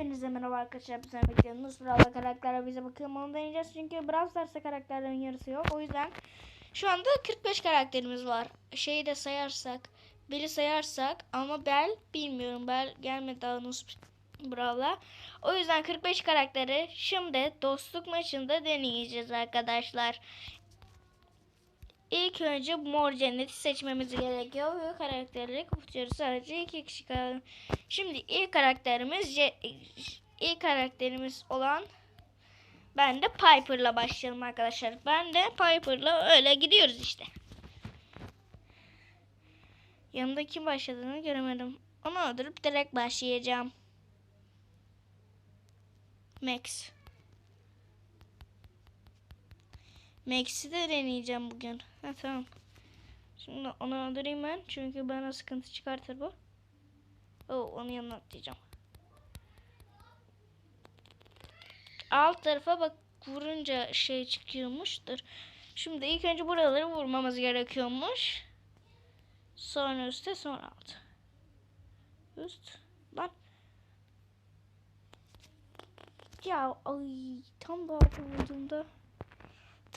Hepinize merhaba arkadaşlar. Bize bekliyorsunuz. Brawl karakterler bize bakalım onu deneyeceğiz. Çünkü Brawl Stars'ta karakterlerin yarısı yok. O yüzden şu anda 45 karakterimiz var. Şeyi de sayarsak, Bell'i sayarsak ama Bell bilmiyorum. Bell gelmedi daha Brawl'a. O yüzden 45 karakteri şimdi dostluk maçında deneyeceğiz arkadaşlar. İlk önce mor cenneti seçmemiz gerekiyor ve karakterleri kapatıyoruz. Sadece iki kişi kaldı. Şimdi ilk karakterimiz ilk karakterimiz olan ben de Piper'la başlayalım arkadaşlar. Ben de Piper'la öyle gidiyoruz işte. Yanında kim başladığını göremedim. Onu öldürüp direkt başlayacağım. Max. Max'i de deneyeceğim bugün. Ha tamam. Şimdi onu öldüreyim ben. Çünkü bana sıkıntı çıkartır bu. Oo, onun yanına atlayacağım. Alt tarafa bak vurunca şey çıkıyormuştur. Şimdi ilk önce buraları vurmamız gerekiyormuş. Sonra üstte sonra alt. Üst. Lan. Ya ay tam da vurduğumda.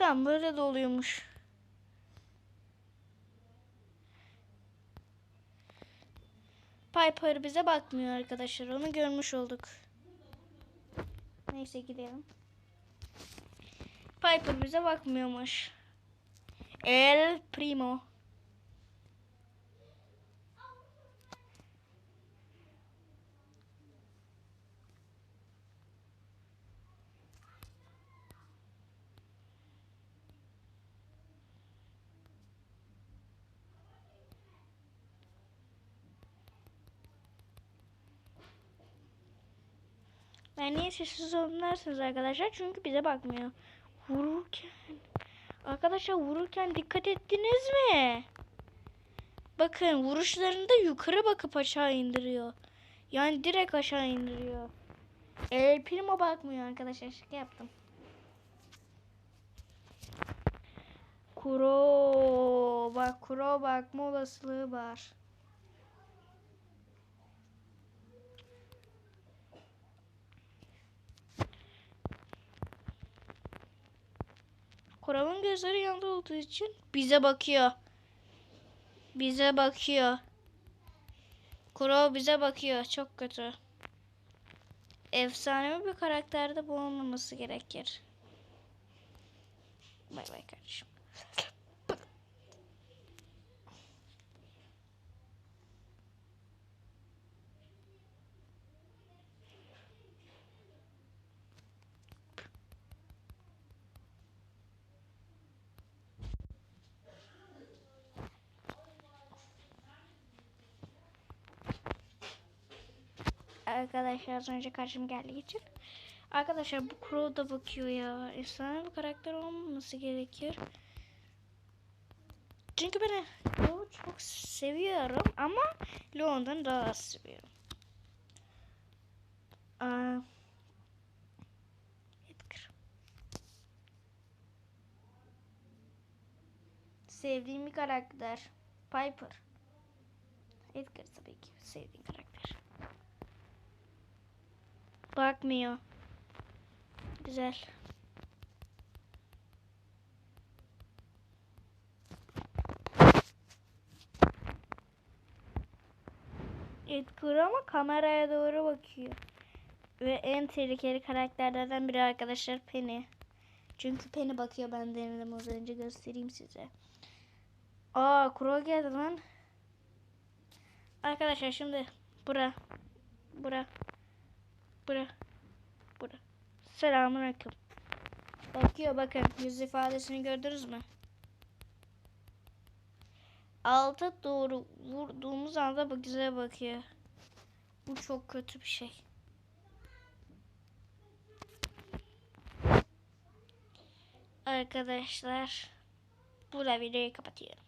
Tamam böyle de oluyormuş. Piper bize bakmıyor arkadaşlar. Onu görmüş olduk. Neyse gidelim. Piper bize bakmıyormuş. El Primo. Ben niye sessiz dersiniz arkadaşlar? Çünkü bize bakmıyor. Vururken. Arkadaşlar vururken dikkat ettiniz mi? Bakın vuruşlarında yukarı bakıp aşağı indiriyor. Yani direkt aşağı indiriyor. El Primo bakmıyor arkadaşlar. Şaka yaptım. Kuro. Bak kuro bakma olasılığı var. Kurav'ın gözleri yanında olduğu için bize bakıyor. Bize bakıyor. Kurav bize bakıyor. Çok kötü. Efsanevi bir karakterde bu olmaması gerekir. Bay bay kardeşim. Arkadaşlar az önce karşım geldiği için. Arkadaşlar bu Crow da bakıyor ya. Efsane bir karakter olmaması gerekir. Çünkü ben Crow'u çok seviyorum ama Leon'dan daha az seviyorum. Aa, Edgar. Sevdiğim bir karakter. Piper. Edgar tabii ki sevdiğim karakter. Bakmıyor. Güzel. Edgar ama kameraya doğru bakıyor. Ve en tehlikeli karakterlerden biri arkadaşlar Penny. Çünkü Penny bakıyor ben denedim az önce göstereyim size. Aa Kuro geldi lan. Arkadaşlar şimdi bura bura bura bura. Selamünaleyküm. Bakıyor bakın yüz ifadesini gördünüz mü? Alta doğru vurduğumuz anda bak bize bakıyor. Bu çok kötü bir şey. Arkadaşlar burada videoyu kapatıyorum.